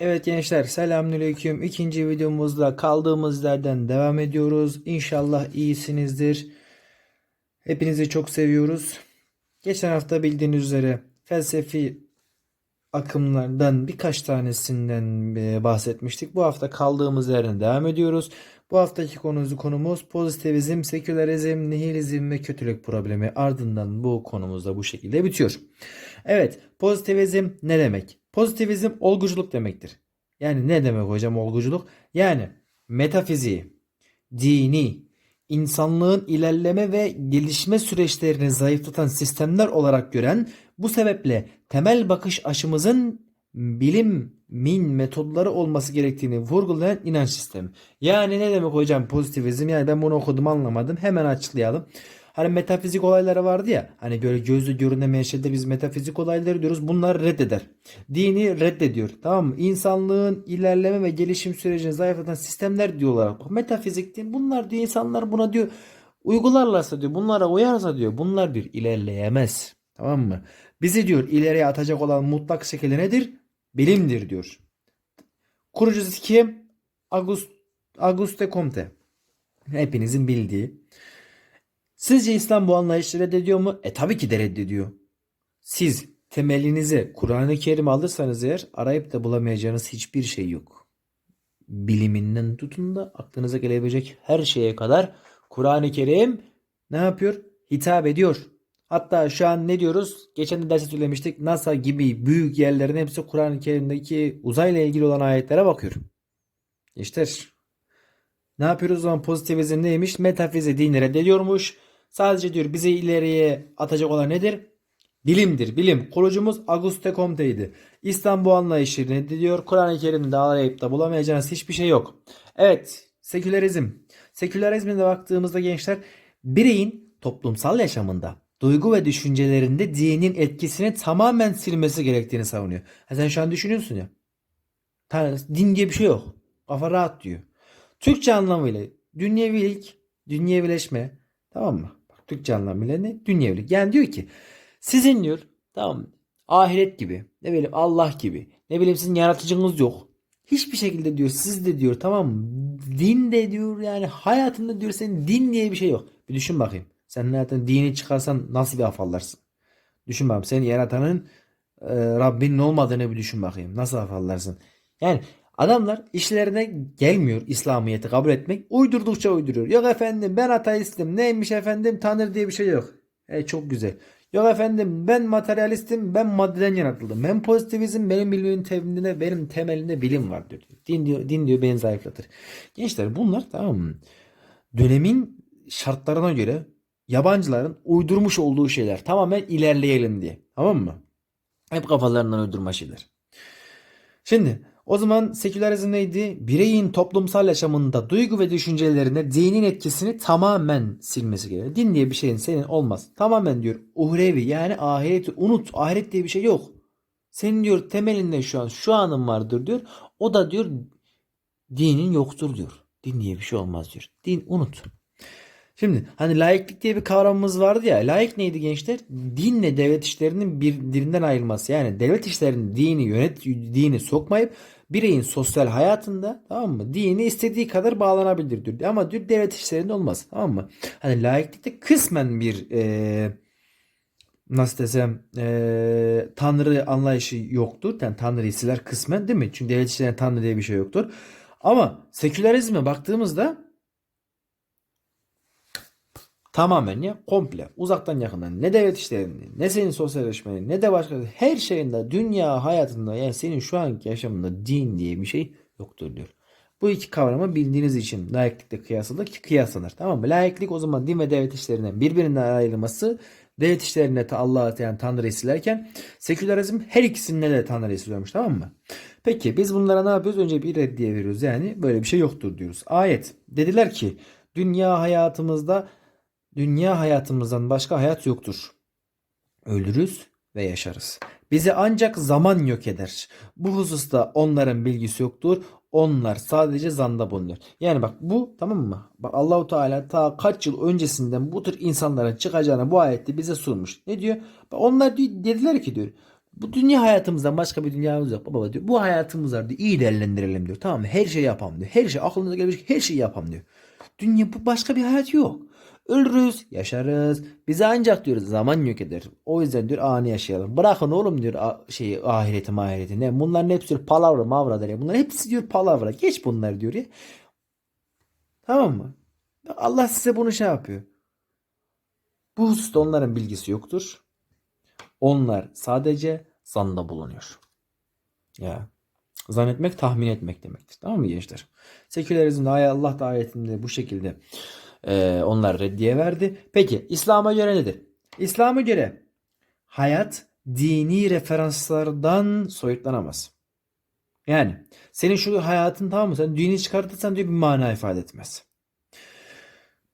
Evet gençler selamünaleyküm. İkinci videomuzda kaldığımız yerden devam ediyoruz. İnşallah iyisinizdir. Hepinizi çok seviyoruz. Geçen hafta bildiğiniz üzere felsefi akımlardan birkaç tanesinden e, bahsetmiştik. Bu hafta kaldığımız yerden devam ediyoruz. Bu haftaki konumuz konumuz pozitivizm, sekülerizm, nihilizm ve kötülük problemi. Ardından bu konumuz da bu şekilde bitiyor. Evet, pozitivizm ne demek? Pozitivizm olguculuk demektir. Yani ne demek hocam olguculuk? Yani metafiziği, dini, insanlığın ilerleme ve gelişme süreçlerini zayıflatan sistemler olarak gören, bu sebeple temel bakış açımızın bilimin metodları olması gerektiğini vurgulayan inanç sistemi. Yani ne demek hocam pozitivizm? Yani ben bunu okudum anlamadım. Hemen açıklayalım. Hani metafizik olayları vardı ya. Hani böyle gözle görünemeyen şeyde biz metafizik olayları diyoruz. Bunlar reddeder. Dini reddediyor. Tamam mı? İnsanlığın ilerleme ve gelişim sürecini zayıflatan sistemler diyorlar. Metafizik değil. Bunlar diyor insanlar buna diyor uygularlarsa diyor bunlara uyarsa diyor bunlar bir ilerleyemez. Tamam mı? Bizi diyor ileriye atacak olan mutlak şekilde nedir? Bilimdir diyor. Kurucusu kim? August, Auguste Comte. Hepinizin bildiği. Sizce İslam bu anlayışı reddediyor mu? E tabii ki de reddediyor. Siz temelinize Kur'an-ı Kerim alırsanız eğer arayıp da bulamayacağınız hiçbir şey yok. Biliminden tutun da aklınıza gelebilecek her şeye kadar Kur'an-ı Kerim ne yapıyor? Hitap ediyor. Hatta şu an ne diyoruz? Geçen de derste söylemiştik. NASA gibi büyük yerlerin hepsi Kur'an-ı Kerim'deki uzayla ilgili olan ayetlere bakıyor. Gençler ne yapıyoruz o zaman pozitivizm neymiş? Metafizik dini reddediyormuş. Sadece diyor bizi ileriye atacak olan nedir? Bilimdir. Bilim. Kurucumuz Auguste Comte'ydi. İslam bu anlayışı reddediyor. Kur'an-ı Kerim'de arayıp da bulamayacağınız hiçbir şey yok. Evet. Sekülerizm. Sekülerizme de baktığımızda gençler bireyin toplumsal yaşamında duygu ve düşüncelerinde dinin etkisini tamamen silmesi gerektiğini savunuyor. Ha sen şu an düşünüyorsun ya. Din diye bir şey yok. Kafa rahat diyor. Türkçe anlamıyla dünyevilik, dünyevileşme tamam mı? Türkçe anlamıyla ne? Dünyevilik. Yani diyor ki sizin diyor tamam? Ahiret gibi ne bileyim Allah gibi ne bileyim sizin yaratıcınız yok. Hiçbir şekilde diyor siz de diyor tamam? Din de diyor yani hayatında diyor senin din diye bir şey yok. Bir düşün bakayım. Sen zaten dini çıkarsan nasıl bir afallarsın? Düşün bakayım. Seni yaratanın e, Rabbinin olmadığını bir düşün bakayım. Nasıl afallarsın? Yani adamlar işlerine gelmiyor İslamiyet'i kabul etmek. Uydurdukça uyduruyor. Yok efendim ben ateistim. Neymiş efendim? Tanrı diye bir şey yok. E, çok güzel. Yok efendim ben materyalistim. Ben maddeden yaratıldım. Ben pozitivizm benim bilimin temelinde benim temelinde bilim var diyor. Din diyor, din diyor beni zayıflatır. Gençler bunlar tamam mı? Dönemin şartlarına göre yabancıların uydurmuş olduğu şeyler. Tamamen ilerleyelim diye. Tamam mı? Hep kafalarından uydurma şeyler. Şimdi o zaman sekülerizm neydi? Bireyin toplumsal yaşamında duygu ve düşüncelerine dinin etkisini tamamen silmesi gerekiyor. Din diye bir şeyin senin olmaz. Tamamen diyor uhrevi yani ahireti unut. Ahiret diye bir şey yok. Senin diyor temelinde şu an şu anın vardır diyor. O da diyor dinin yoktur diyor. Din diye bir şey olmaz diyor. Din unut. Şimdi hani laiklik diye bir kavramımız vardı ya. Laik neydi gençler? Dinle devlet işlerinin birbirinden ayrılması. Yani devlet işlerinin dini yönet dini sokmayıp bireyin sosyal hayatında tamam mı? Dini istediği kadar bağlanabilir diyor. Ama diyor devlet işlerinde olmaz. Tamam mı? Hani laiklikte kısmen bir e, nasıl desem e, tanrı anlayışı yoktur. Yani tanrı siler kısmen değil mi? Çünkü devlet işlerinde tanrı diye bir şey yoktur. Ama sekülerizme baktığımızda Tamamen ya komple uzaktan yakından ne devlet işlerini ne senin sosyalleşmeni ne de başka her şeyinde dünya hayatında yani senin şu anki yaşamında din diye bir şey yoktur diyor. Bu iki kavramı bildiğiniz için laiklikle kıyaslanır ki kıyaslanır. Tamam mı? Laiklik o zaman din ve devlet işlerinden birbirinden ayrılması devlet işlerinde Allah'a atayan Tanrı silerken sekülerizm her ikisinde de Tanrı siliyormuş tamam mı? Peki biz bunlara ne yapıyoruz? Önce bir reddiye veriyoruz. Yani böyle bir şey yoktur diyoruz. Ayet. Dediler ki dünya hayatımızda Dünya hayatımızdan başka hayat yoktur. Ölürüz ve yaşarız. Bizi ancak zaman yok eder. Bu hususta onların bilgisi yoktur. Onlar sadece zanda bulunuyor. Yani bak bu tamam mı? Bak Allahu Teala ta kaç yıl öncesinden bu tür insanların çıkacağını bu ayette bize sunmuş. Ne diyor? Bak onlar dediler ki diyor. Bu dünya hayatımızdan başka bir dünyamız yok. Baba diyor bu hayatımız var diyor. İyi değerlendirelim diyor. Tamam mı? Her şeyi yapalım diyor. Her şey aklınıza gelebilecek her şeyi yapalım diyor. Dünya bu başka bir hayat yok. Ölürüz, yaşarız. Bize ancak diyoruz zaman yok eder. O yüzden diyor anı yaşayalım. Bırakın oğlum diyor şeyi ahireti mahireti. Ne? Bunların hepsi diyor palavra mavra der ya. Bunların hepsi diyor palavra. Geç bunlar diyor ya. Tamam mı? Allah size bunu şey yapıyor. Bu hususta onların bilgisi yoktur. Onlar sadece zanda bulunuyor. Ya. Zannetmek tahmin etmek demektir. Tamam mı gençler? Sekülerizmde Allah da ayetinde bu şekilde e, onlar reddiye verdi. Peki İslam'a göre nedir? İslam'a göre hayat dini referanslardan soyutlanamaz. Yani senin şu hayatın tamam mı? Sen dini çıkartırsan diyor bir mana ifade etmez.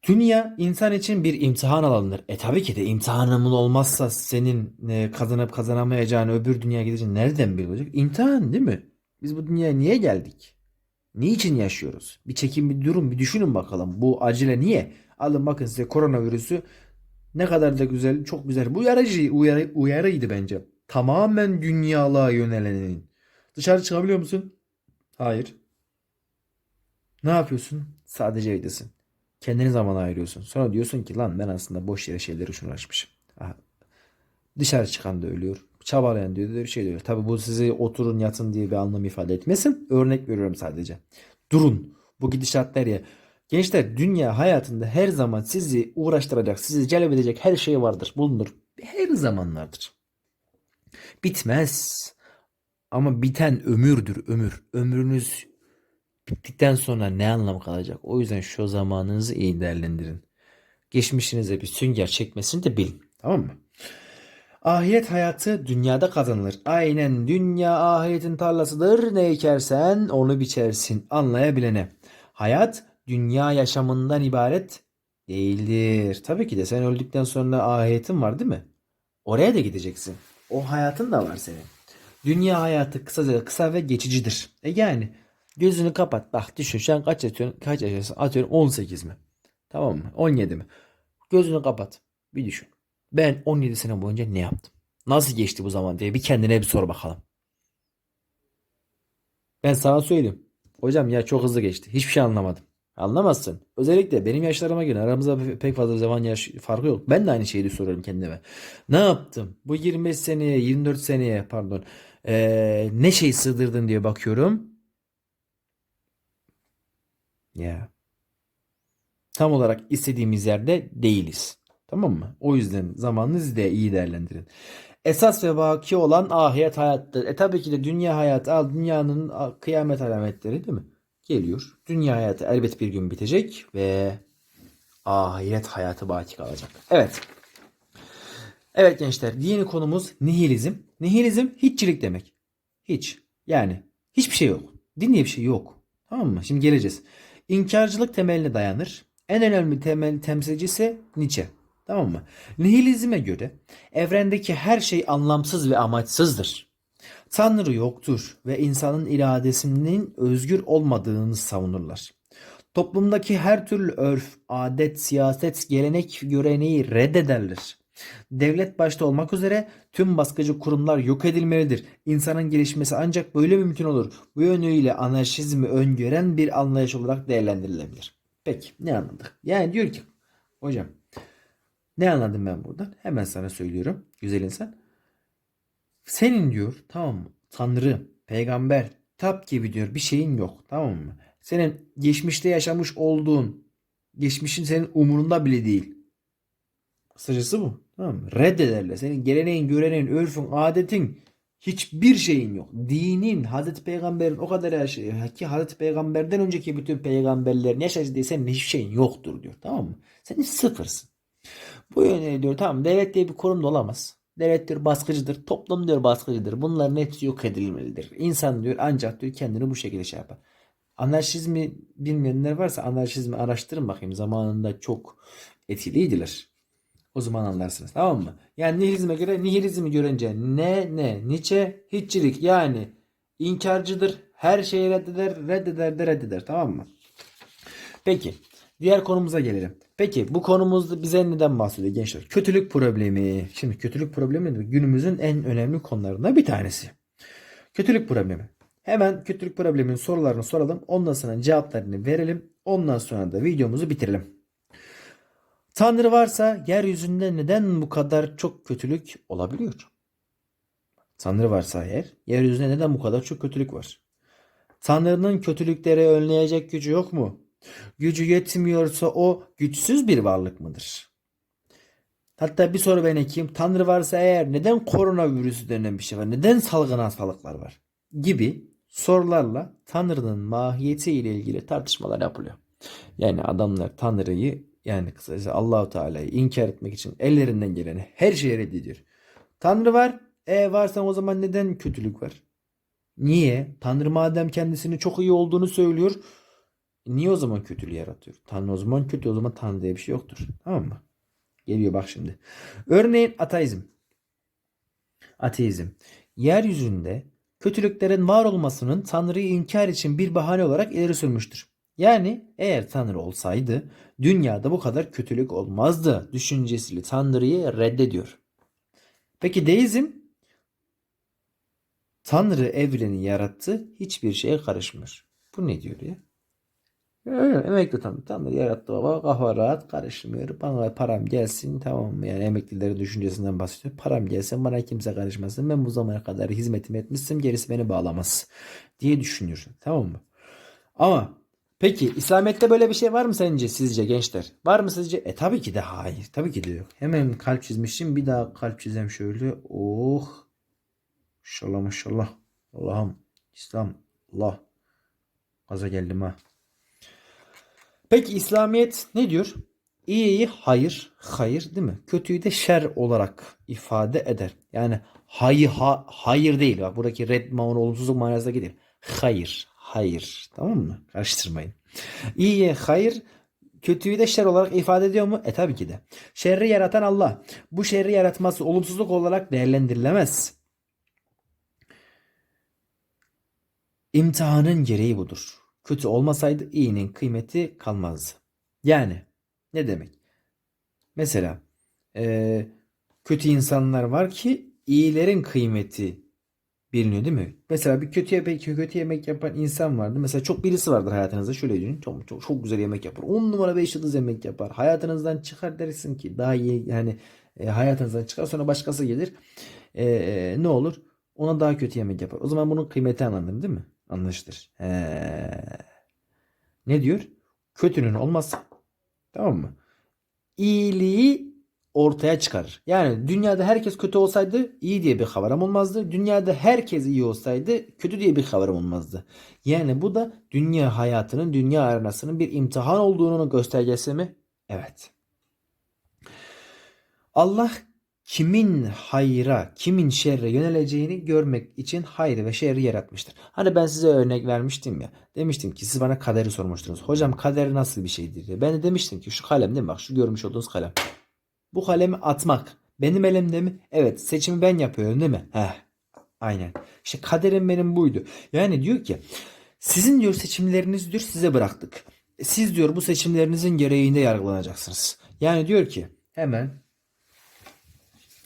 Dünya insan için bir imtihan alanıdır. E tabii ki de imtihanın olmazsa senin e, kazanıp kazanamayacağını öbür dünyaya gidince nereden bilecek? İmtihan değil mi? Biz bu dünyaya niye geldik? Niçin yaşıyoruz? Bir çekin bir durun bir düşünün bakalım. Bu acele niye? Alın bakın size koronavirüsü ne kadar da güzel, çok güzel. Bu uyarıcı, uyarı, uyarıydı bence. Tamamen dünyalığa yönelenin. Dışarı çıkabiliyor musun? Hayır. Ne yapıyorsun? Sadece evdesin. Kendine zaman ayırıyorsun. Sonra diyorsun ki lan ben aslında boş yere şeyleri uğraşmışım. Aha. Dışarı çıkan da ölüyor. Çabalayan diyor bir şey diyor. Tabi bu sizi oturun yatın diye bir anlam ifade etmesin. Örnek veriyorum sadece. Durun. Bu gidişatlar ya. Gençler dünya hayatında her zaman sizi uğraştıracak, sizi celbedecek her şey vardır, bulunur. Her zaman vardır. Bitmez. Ama biten ömürdür, ömür. Ömrünüz bittikten sonra ne anlam kalacak? O yüzden şu zamanınızı iyi değerlendirin. Geçmişinize bir sünger çekmesini de bilin. Tamam mı? Ahiret hayatı dünyada kazanılır. Aynen dünya ahiretin tarlasıdır. Ne ekersen onu biçersin. Anlayabilene. Hayat dünya yaşamından ibaret değildir. Tabii ki de sen öldükten sonra ahiretin var değil mi? Oraya da gideceksin. O hayatın da var senin. Dünya hayatı kısa, kısa ve geçicidir. E yani gözünü kapat. Bak düşün an kaç yaşıyorsun? Kaç yaşıyorsun? Atıyorum 18 mi? Tamam mı? 17 mi? Gözünü kapat. Bir düşün. Ben 17 sene boyunca ne yaptım? Nasıl geçti bu zaman diye bir kendine bir sor bakalım. Ben sana söyleyeyim. Hocam ya çok hızlı geçti. Hiçbir şey anlamadım. Anlamazsın. Özellikle benim yaşlarıma göre aramızda pe- pek fazla zaman yaş farkı yok. Ben de aynı şeyi soruyorum kendime. Ne yaptım? Bu 25 seneye, 24 seneye pardon. Ee, ne şey sığdırdın diye bakıyorum. Ya. Tam olarak istediğimiz yerde değiliz. Tamam mı? O yüzden zamanınızı da iyi değerlendirin. Esas ve baki olan ahiret hayattır. E tabii ki de dünya hayatı al dünyanın kıyamet alametleri değil mi? Geliyor. Dünya hayatı elbet bir gün bitecek ve ahiret hayatı baki kalacak. Evet. Evet gençler dini konumuz nihilizm. Nihilizm hiççilik demek. Hiç. Yani hiçbir şey yok. Din diye bir şey yok. Tamam mı? Şimdi geleceğiz. İnkarcılık temeline dayanır. En önemli temel temsilcisi Nietzsche. Tamam mı? Nihilizme göre evrendeki her şey anlamsız ve amaçsızdır. Tanrı yoktur ve insanın iradesinin özgür olmadığını savunurlar. Toplumdaki her türlü örf, adet, siyaset, gelenek, göreneği reddederler. Devlet başta olmak üzere tüm baskıcı kurumlar yok edilmelidir. İnsanın gelişmesi ancak böyle mümkün olur. Bu yönüyle anarşizmi öngören bir anlayış olarak değerlendirilebilir. Peki ne anladık? Yani diyor ki hocam ne anladım ben buradan? Hemen sana söylüyorum güzel insan. Senin diyor tamam mı? Tanrı, peygamber, kitap gibi diyor bir şeyin yok tamam mı? Senin geçmişte yaşamış olduğun geçmişin senin umurunda bile değil. Kısacası bu. Tamam mı? Reddederler. Senin geleneğin, göreneğin, örfün, adetin hiçbir şeyin yok. Dinin, Hazreti Peygamber'in o kadar her şey ki Hazreti Peygamber'den önceki bütün peygamberlerin yaşadığı senin hiçbir şeyin yoktur diyor. Tamam mı? Sen sıfırsın. Bu yönde diyor tamam devlet diye bir kurum da olamaz. Devlet diyor baskıcıdır. Toplum diyor baskıcıdır. Bunların hepsi yok edilmelidir. İnsan diyor ancak diyor kendini bu şekilde şey yapar. Anarşizmi bilmeyenler varsa anarşizmi araştırın bakayım. Zamanında çok etkiliydiler. O zaman anlarsınız. Tamam mı? Yani nihilizme göre nihilizmi görünce ne ne Nietzsche hiççilik yani inkarcıdır. Her şeyi reddeder, reddeder de reddeder. Tamam mı? Peki. Diğer konumuza gelelim. Peki bu konumuzda bize neden bahsediyor gençler? Kötülük problemi. Şimdi kötülük problemi de günümüzün en önemli konularından bir tanesi. Kötülük problemi. Hemen kötülük probleminin sorularını soralım. Ondan sonra cevaplarını verelim. Ondan sonra da videomuzu bitirelim. Tanrı varsa yeryüzünde neden bu kadar çok kötülük olabiliyor? Tanrı varsa eğer yeryüzünde neden bu kadar çok kötülük var? Tanrı'nın kötülükleri önleyecek gücü yok mu? Gücü yetmiyorsa o güçsüz bir varlık mıdır? Hatta bir soru ben ekeyim. Tanrı varsa eğer neden koronavirüsü denen bir şey var? Neden salgın hastalıklar var? Gibi sorularla Tanrı'nın mahiyeti ile ilgili tartışmalar yapılıyor. Yani adamlar Tanrı'yı yani kısaca Allahu Teala'yı inkar etmek için ellerinden geleni her şeyi reddediyor. Tanrı var. E varsa o zaman neden kötülük var? Niye? Tanrı madem kendisini çok iyi olduğunu söylüyor. Niye o zaman kötülüğü yaratıyor? Tanrı o zaman kötü o zaman Tanrı diye bir şey yoktur. Tamam mı? Geliyor bak şimdi. Örneğin ateizm. Ateizm. Yeryüzünde kötülüklerin var olmasının Tanrı'yı inkar için bir bahane olarak ileri sürmüştür. Yani eğer Tanrı olsaydı dünyada bu kadar kötülük olmazdı düşüncesiyle Tanrı'yı reddediyor. Peki deizm Tanrı evreni yarattı hiçbir şeye karışmıyor. Bu ne diyor ya? Öyle emekli Tanrı. Tanrı yarattı baba kafa rahat karışmıyor. Bana param gelsin tamam mı? Yani emeklilerin düşüncesinden bahsediyor. Param gelsin bana kimse karışmasın. Ben bu zamana kadar hizmetimi etmişsim gerisi beni bağlamaz diye düşünüyor. Tamam mı? Ama peki İslamiyet'te böyle bir şey var mı sence sizce gençler? Var mı sizce? E tabii ki de hayır. Tabii ki de yok. Hemen kalp çizmişim. Bir daha kalp çizeyim şöyle. Oh. Maşallah maşallah. Allah'ım. İslam. Allah. Gaza geldim ha. Peki İslamiyet ne diyor? İyiyi hayır, hayır değil mi? Kötüyü de şer olarak ifade eder. Yani hayır, ha, hayır değil. Bak buradaki red manı olumsuzluk manasında değil. Hayır, hayır. Tamam mı? Karıştırmayın. İyiye hayır, kötüyü de şer olarak ifade ediyor mu? E tabii ki de. Şerri yaratan Allah. Bu şerri yaratması olumsuzluk olarak değerlendirilemez. İmtihanın gereği budur. Kötü olmasaydı iyinin kıymeti kalmazdı. Yani ne demek? Mesela eee, kötü insanlar var ki iyilerin kıymeti biliniyor değil mi? Mesela bir kötü yemek, kötü yemek yapan insan vardı. Mesela çok birisi vardır hayatınızda. Şöyle düşünün. Çok, çok, çok güzel yemek yapar. 10 numara 5 yıldız yemek yapar. Hayatınızdan çıkar dersin ki daha iyi yani e, hayatınızdan çıkar sonra başkası gelir. E, ne olur? Ona daha kötü yemek yapar. O zaman bunun kıymeti anladın değil mi? Anlaşılır. He. Ne diyor? Kötünün olması. Tamam mı? İyiliği ortaya çıkarır. Yani dünyada herkes kötü olsaydı iyi diye bir kavram olmazdı. Dünyada herkes iyi olsaydı kötü diye bir kavram olmazdı. Yani bu da dünya hayatının, dünya arenasının bir imtihan olduğunun göstergesi mi? Evet. Allah kimin hayra, kimin şerre yöneleceğini görmek için hayrı ve şerri yaratmıştır. Hani ben size örnek vermiştim ya. Demiştim ki siz bana kaderi sormuştunuz. Hocam kader nasıl bir şeydir diye. Ben de demiştim ki şu kalem değil mi? Bak şu görmüş olduğunuz kalem. Bu kalemi atmak benim elimde mi? Evet seçimi ben yapıyorum değil mi? Heh. Aynen. İşte kaderim benim buydu. Yani diyor ki sizin diyor seçimleriniz diyor size bıraktık. Siz diyor bu seçimlerinizin gereğinde yargılanacaksınız. Yani diyor ki hemen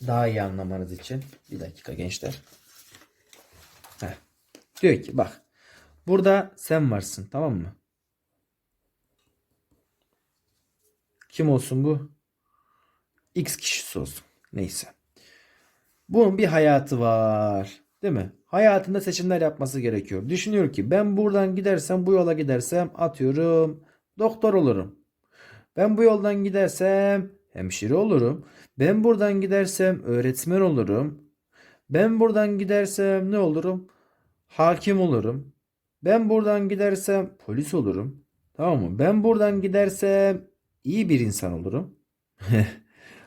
daha iyi anlamanız için bir dakika gençler. Heh. Diyor ki bak burada sen varsın tamam mı? Kim olsun bu? X kişisi olsun. Neyse. Bunun bir hayatı var. Değil mi? Hayatında seçimler yapması gerekiyor. Düşünüyor ki ben buradan gidersem bu yola gidersem atıyorum doktor olurum. Ben bu yoldan gidersem hemşire olurum. Ben buradan gidersem öğretmen olurum. Ben buradan gidersem ne olurum? Hakim olurum. Ben buradan gidersem polis olurum. Tamam mı? Ben buradan gidersem iyi bir insan olurum.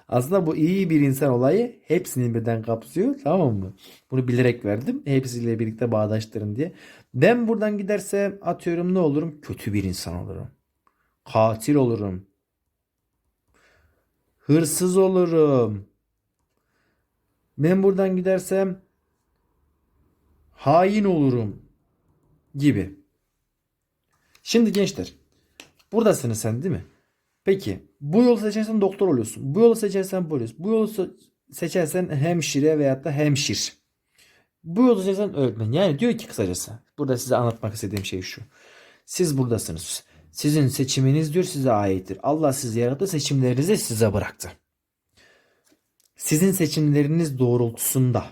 Aslında bu iyi bir insan olayı hepsini birden kapsıyor. Tamam mı? Bunu bilerek verdim. Hepsiyle birlikte bağdaştırın diye. Ben buradan gidersem atıyorum ne olurum? Kötü bir insan olurum. Katil olurum. Hırsız olurum. Ben buradan gidersem hain olurum gibi. Şimdi gençler buradasınız sen değil mi? Peki bu yolu seçersen doktor oluyorsun. Bu yolu seçersen polis. Bu yolu se- seçersen hemşire veyahut da hemşir. Bu yolu seçersen öğretmen. Yani diyor ki kısacası. Burada size anlatmak istediğim şey şu. Siz buradasınız. Sizin seçiminiz diyor size aittir. Allah sizi yarattı seçimlerinizi size bıraktı. Sizin seçimleriniz doğrultusunda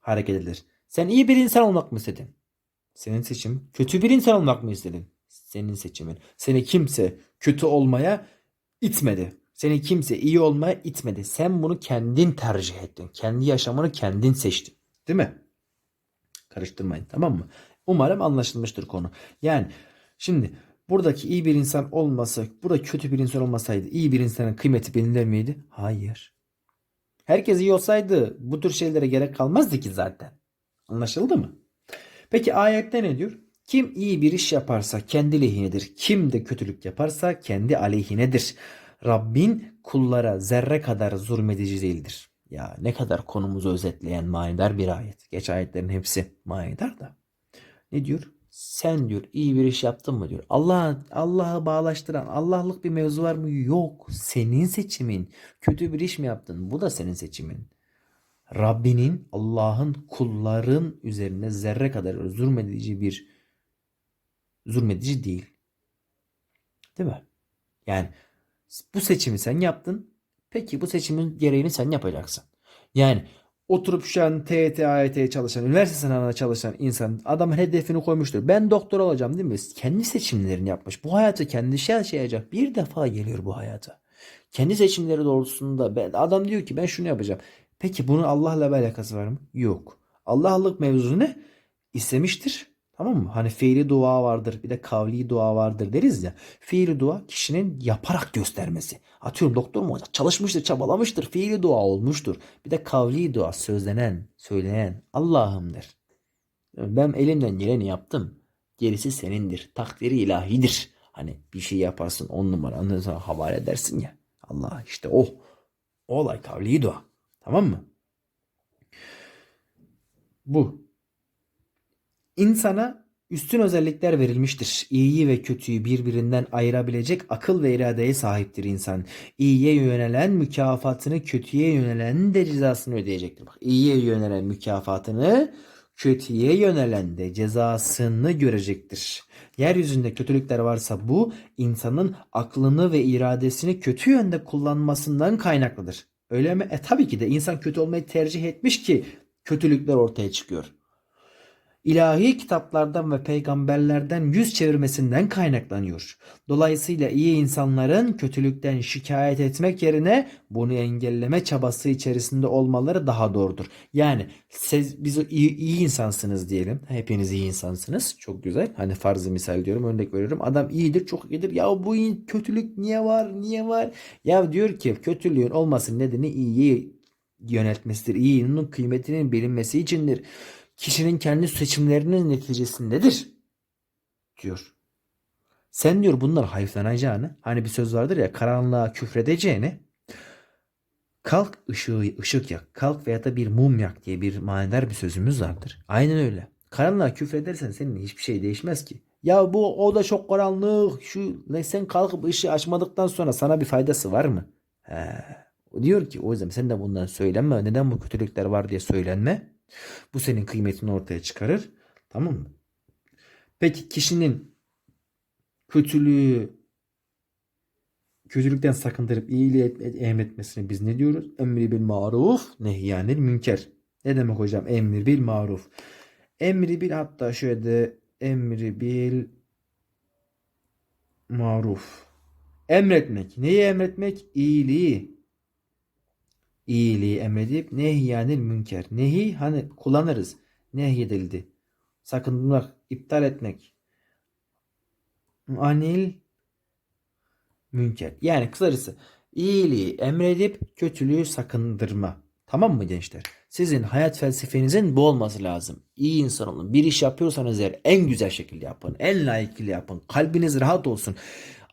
hareket edilir. Sen iyi bir insan olmak mı istedin? Senin seçim. Kötü bir insan olmak mı istedin? Senin seçimin. Seni kimse kötü olmaya itmedi. Seni kimse iyi olmaya itmedi. Sen bunu kendin tercih ettin. Kendi yaşamını kendin seçtin. Değil mi? Karıştırmayın tamam mı? Umarım anlaşılmıştır konu. Yani şimdi buradaki iyi bir insan olmasa, burada kötü bir insan olmasaydı iyi bir insanın kıymeti bilinir miydi? Hayır. Herkes iyi olsaydı bu tür şeylere gerek kalmazdı ki zaten. Anlaşıldı mı? Peki ayette ne diyor? Kim iyi bir iş yaparsa kendi lehinedir. Kim de kötülük yaparsa kendi aleyhinedir. Rabbin kullara zerre kadar zulmedici değildir. Ya ne kadar konumuzu özetleyen manidar bir ayet. Geç ayetlerin hepsi manidar da. Ne diyor? Sen diyor iyi bir iş yaptın mı diyor. Allah Allah'a bağlaştıran Allah'lık bir mevzu var mı? Yok. Senin seçimin. Kötü bir iş mi yaptın? Bu da senin seçimin. Rabbinin Allah'ın kulların üzerine zerre kadar zulmedici bir zulmedici değil. Değil mi? Yani bu seçimi sen yaptın. Peki bu seçimin gereğini sen yapacaksın. Yani oturup şu an TYT, AYT'ye çalışan, üniversite sınavına çalışan insan adam hedefini koymuştur. Ben doktor olacağım değil mi? Kendi seçimlerini yapmış. Bu hayatı kendi şey yaşayacak. Bir defa geliyor bu hayata. Kendi seçimleri doğrultusunda ben, adam diyor ki ben şunu yapacağım. Peki bunun Allah'la bir alakası var mı? Yok. Allah'lık mevzu ne? İstemiştir. Tamam mı? Hani fiili dua vardır bir de kavli dua vardır deriz ya. Fiili dua kişinin yaparak göstermesi. Atıyorum doktor mu olacak? Çalışmıştır, çabalamıştır. Fiili dua olmuştur. Bir de kavli dua sözlenen, söyleyen Allah'ım der. Ben elimden geleni yaptım. Gerisi senindir. Takdiri ilahidir. Hani bir şey yaparsın on numara ondan sonra havale edersin ya. Allah işte o. O olay kavli dua. Tamam mı? Bu. İnsana üstün özellikler verilmiştir. İyiyi ve kötüyü birbirinden ayırabilecek akıl ve iradeye sahiptir insan. İyiye yönelen mükafatını, kötüye yönelen de cezasını ödeyecektir. Bak, iyiye yönelen mükafatını, kötüye yönelen de cezasını görecektir. Yeryüzünde kötülükler varsa bu insanın aklını ve iradesini kötü yönde kullanmasından kaynaklıdır. Öyle mi? E tabii ki de insan kötü olmayı tercih etmiş ki kötülükler ortaya çıkıyor ilahi kitaplardan ve peygamberlerden yüz çevirmesinden kaynaklanıyor. Dolayısıyla iyi insanların kötülükten şikayet etmek yerine bunu engelleme çabası içerisinde olmaları daha doğrudur. Yani siz biz iyi, iyi insansınız diyelim. Hepiniz iyi insansınız. Çok güzel. Hani farzı misal diyorum örnek veriyorum. Adam iyidir çok iyidir. Ya bu kötülük niye var? Niye var? Ya diyor ki kötülüğün olmasının nedeni iyiyi yönetmesidir. İyinin kıymetinin bilinmesi içindir kişinin kendi seçimlerinin neticesindedir diyor. Sen diyor bunlar hayıflanacağını hani bir söz vardır ya karanlığa küfredeceğini kalk ışığı ışık yak kalk veya da bir mum yak diye bir manidar bir sözümüz vardır. Aynen öyle. Karanlığa küfredersen senin hiçbir şey değişmez ki. Ya bu o da çok karanlık. Şu ne sen kalkıp ışığı açmadıktan sonra sana bir faydası var mı? He. Diyor ki o yüzden sen de bundan söylenme. Neden bu kötülükler var diye söylenme. Bu senin kıymetini ortaya çıkarır. Tamam mı? Peki kişinin kötülüğü kötülükten sakındırıp iyiliği emretmesini biz ne diyoruz? Emri bil maruf nehyanil münker. Ne demek hocam? Emri bil maruf. Emri bil hatta şöyle de emri bil maruf. Emretmek. Neyi emretmek? İyiliği iyiliği emredip nehyanil münker. Nehi hani kullanırız. Nehyedildi. Sakınmak, iptal etmek. Anil münker. Yani kısacası iyiliği emredip kötülüğü sakındırma. Tamam mı gençler? Sizin hayat felsefenizin bu olması lazım. İyi insan olun. Bir iş yapıyorsanız eğer en güzel şekilde yapın. En layıkıyla yapın. Kalbiniz rahat olsun.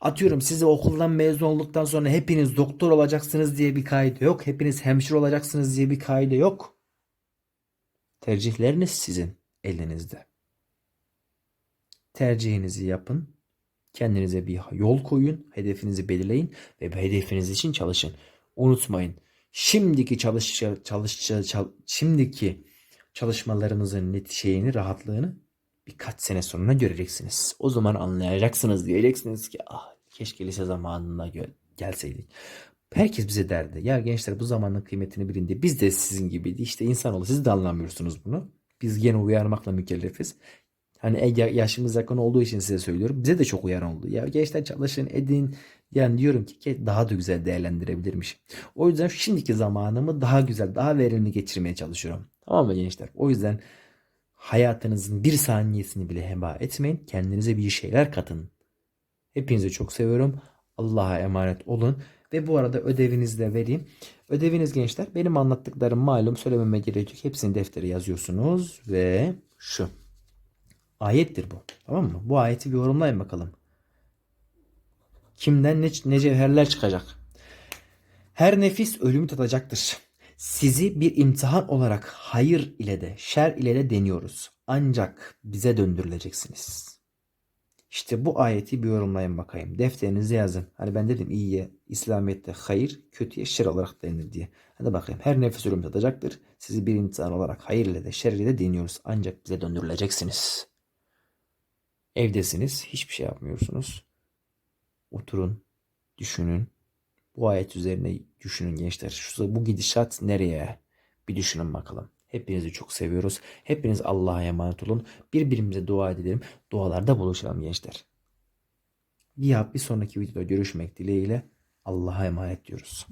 Atıyorum size okuldan mezun olduktan sonra hepiniz doktor olacaksınız diye bir kaide yok. Hepiniz hemşire olacaksınız diye bir kaide yok. Tercihleriniz sizin elinizde. Tercihinizi yapın. Kendinize bir yol koyun, hedefinizi belirleyin ve hedefiniz için çalışın. Unutmayın. Şimdiki çalış çalış çal- şimdiki çalışmalarınızın net şeyini, rahatlığını birkaç sene sonra göreceksiniz. O zaman anlayacaksınız. Diyeceksiniz ki ah keşke lise zamanına gö- gelseydik. Herkes bize derdi. Ya gençler bu zamanın kıymetini bilin diye. Biz de sizin gibiydi. İşte insanoğlu siz de anlamıyorsunuz bunu. Biz gene uyarmakla mükellefiz. Hani e- ya- yaşımız yakın olduğu için size söylüyorum. Bize de çok uyaran oldu. Ya gençler çalışın edin. Yani diyorum ki daha da güzel değerlendirebilirmiş. O yüzden şimdiki zamanımı daha güzel, daha verimli geçirmeye çalışıyorum. Tamam mı gençler? O yüzden hayatınızın bir saniyesini bile heba etmeyin. Kendinize bir şeyler katın. Hepinizi çok seviyorum. Allah'a emanet olun. Ve bu arada ödevinizi de vereyim. Ödeviniz gençler benim anlattıklarım malum söylememe gerek yok. Hepsini deftere yazıyorsunuz ve şu. Ayettir bu. Tamam mı? Bu ayeti bir yorumlayın bakalım. Kimden ne, ne cevherler çıkacak? Her nefis ölümü tadacaktır. Sizi bir imtihan olarak hayır ile de şer ile de deniyoruz. Ancak bize döndürüleceksiniz. İşte bu ayeti bir yorumlayın bakayım. Defterinize yazın. Hani ben dedim iyiye, İslamiyet'te hayır, kötüye şer olarak denilir diye. Hadi bakayım. Her nefis ölüm tadacaktır. Sizi bir imtihan olarak hayır ile de şer ile de deniyoruz. Ancak bize döndürüleceksiniz. Evdesiniz. Hiçbir şey yapmıyorsunuz. Oturun. Düşünün. Bu ayet üzerine düşünün gençler. Şu, bu gidişat nereye? Bir düşünün bakalım. Hepinizi çok seviyoruz. Hepiniz Allah'a emanet olun. Birbirimize dua edelim. Dualarda buluşalım gençler. Ya bir sonraki videoda görüşmek dileğiyle Allah'a emanet diyoruz.